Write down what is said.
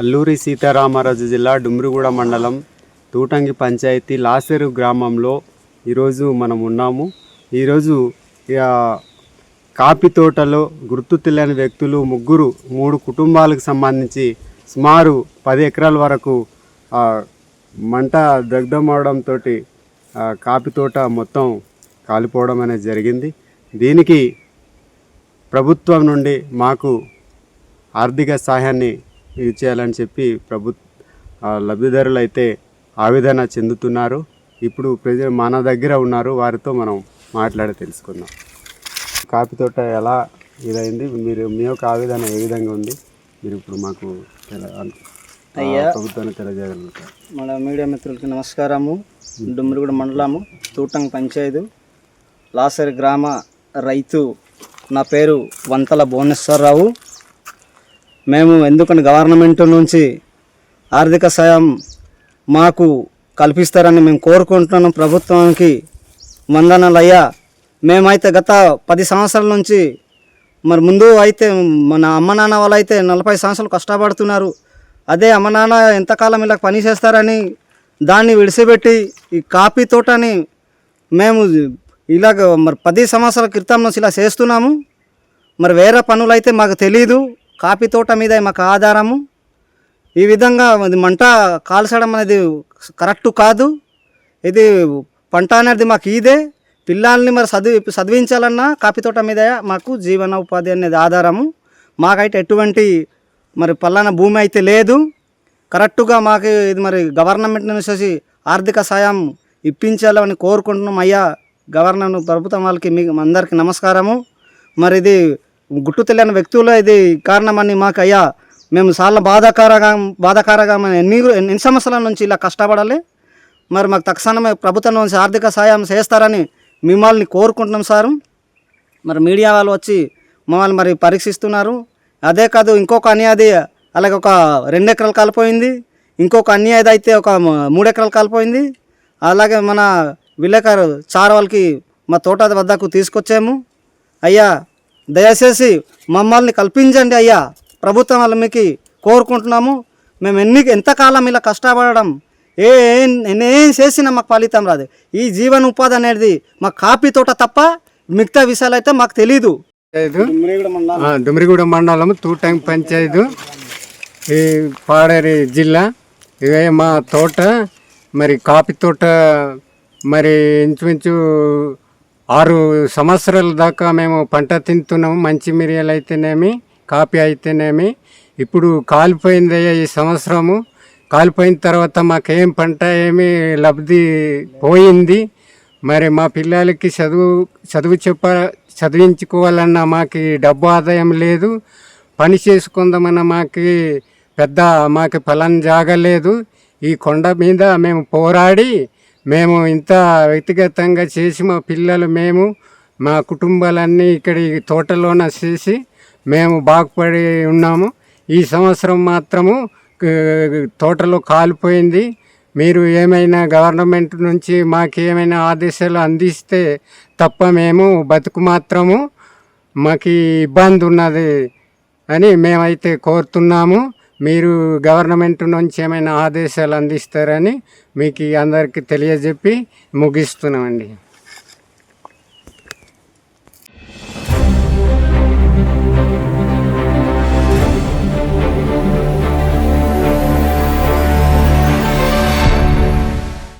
అల్లూరి సీతారామరాజు జిల్లా డుమ్రిగూడ మండలం తూటంగి పంచాయతీ లాసెరు గ్రామంలో ఈరోజు మనం ఉన్నాము. ఈరోజు కాఫీ తోటలో గుర్తు తెలియని వ్యక్తులు ముగ్గురు మూడు కుటుంబాలకు సంబంధించి సుమారు పది ఎకరాల వరకు మంట దగ్ధమవడంతో కాఫీ తోట మొత్తం కాలిపోవడం అనేది జరిగింది. దీనికి ప్రభుత్వం నుండి మాకు ఆర్థిక సహాయాన్ని ఇచ్చేయాలని చెప్పి ప్రభు లబ్ధిదారులు అయితే ఆవేదన చెందుతున్నారు. ఇప్పుడు ప్రజ మన దగ్గర ఉన్నారు. వారితో మనం మాట్లాడి తెలుసుకుందాం. కాఫీ తోట ఎలా ఇదైంది? మీరు మీ యొక్క ఆవేదన ఏ విధంగా ఉంది? మీరు ఇప్పుడు మాకు అయ్యా. ప్రభుత్వాన్ని తెలియజేయగలుగుతారు? మన మీడియా మిత్రులకి నమస్కారము. డుమ్మిరిగూడ మండలము తూటంగ్ పంచాయతీ లాసరి గ్రామ రైతు నా పేరు వంతల భువనేశ్వరరావు. మేము ఎందుకని గవర్నమెంట్ నుంచి ఆర్థిక సాయం మాకు కల్పిస్తారని మేము కోరుకుంటున్నాం. ప్రభుత్వానికి వందనాలు అయ్యా మేమైతే గత పది సంవత్సరాల నుంచి మరి ముందు అయితే మన అమ్మ నాన్న వాళ్ళు అయితే నలభై సంవత్సరాలు కష్టపడుతున్నారు. అదే అమ్మ నాన్న ఎంతకాలం ఇలా పని చేస్తారని దాన్ని విడిచిపెట్టి ఈ కాఫీ తోటని మేము ఇలాగ మరి పది సంవత్సరాల క్రితం నుంచి ఇలా చేస్తున్నాము. మరి వేరే పనులు అయితే మాకు తెలియదు కాఫీ తోట మీద మాకు ఆధారము. ఈ విధంగా మంట కాల్చడం అనేది కరెక్ట్ కాదు. ఇది పంట అనేది మాకు ఇదే. పిల్లల్ని మరి చదివి చదివించాలన్నా కాఫీ తోట మీద మాకు జీవన ఉపాధి అనేది ఆధారము. మాకైతే ఎటువంటి మరి పలానా భూమి అయితే లేదు. కరెక్ట్గా మాకు ఇది మరి గవర్నమెంట్ నుంచి ఆర్థిక సాయం ఇప్పించాలని కోరుకుంటున్నాం. అయ్యా గవర్నర్ ప్రభుత్వం వాళ్ళకి మీకు అందరికీ నమస్కారము. మరి ఇది గుట్టు తెలియని వ్యక్తులు ఇది కారణమని మాకు అయ్యా మేము చాలా బాధాకరంగా బాధాకరంగా ఎన్ని ఎన్ని సంవత్సరాల నుంచి ఇలా కష్టపడాలి? మరి మాకు తక్షణమే ప్రభుత్వం నుంచి ఆర్థిక సాయం చేస్తారని మిమ్మల్ని కోరుకుంటున్నాం సారు. మరి మీడియా వాళ్ళు వచ్చి మమ్మల్ని మరి పరీక్షిస్తున్నారు. అదే కాదు ఇంకొక అన్యాది అలాగే ఒక రెండు ఎకరాలు కాలిపోయింది. ఇంకొక అన్యాది అయితే ఒక మూడు ఎకరాలు కాలిపోయింది. అలాగే మన విలేకరు చార్ వాళ్ళకి మా తోట వద్దకు తీసుకొచ్చాము. అయ్యా దయచేసి మమ్మల్ని కల్పించండి అయ్యా. ప్రభుత్వం వాళ్ళ మీకు కోరుకుంటున్నాము. మేము ఎన్ని ఎంతకాలం ఇలా కష్టపడడం ఏ ఏం- ఏం చేసినా మాకు ఫలితం రాదు. ఈ జీవన ఉపాధి అనేది మా కాఫీ తోట తప్ప మిగతా విషయాలు అయితే మాకు తెలీదు. ఆ, డుమ్రిగూడ మండలం తూటంగి పంచాయతీ. ఈ పాడేరు జిల్లా. ఇవే మా తోట. మరి కాఫీ తోట మరి ఇంచుమించు ఆరు సంవత్సరాల దాకా మేము పంట తింటున్నాము మంచి మిరియాలు అయితేనేమి కాపీ అయితేనేమి. ఇప్పుడు కాలిపోయిందయ్యా ఈ సంవత్సరము. కాలిపోయిన తర్వాత మాకేం పంట ఏమి లబ్ధి పోయింది. మరి మా పిల్లలకి చదువు చదువు చెప్ప చదివించుకోవాలన్నా మాకు డబ్బు ఆదాయం లేదు. పని చేసుకుందామన్న మాకు పెద్ద మాకు ఫలం జాగలేదు. ఈ కొండ మీద మేము పోరాడి మేము ఇంత వ్యక్తిగతంగా చేసి మా పిల్లలు మేము మా కుటుంబాలన్నీ ఇక్కడ తోటలోన చేసి మేము బాగుపడి ఉన్నాము. ఈ సంవత్సరం మాత్రము తోటలో కాలిపోయింది. మీరు ఏమైనా గవర్నమెంట్ నుంచి మాకు ఏమైనా ఆదేశాలు అందిస్తే తప్ప మేము బతుకు మాత్రము మాకు ఇబ్బంది ఉన్నది అని మేమైతే కోరుతున్నాము. మీరు గవర్నమెంట్ నుంచి ఏమైనా ఆదేశాలు అందిస్తారని మీకు అందరికీ తెలియజెప్పి ముగిస్తున్నామండి.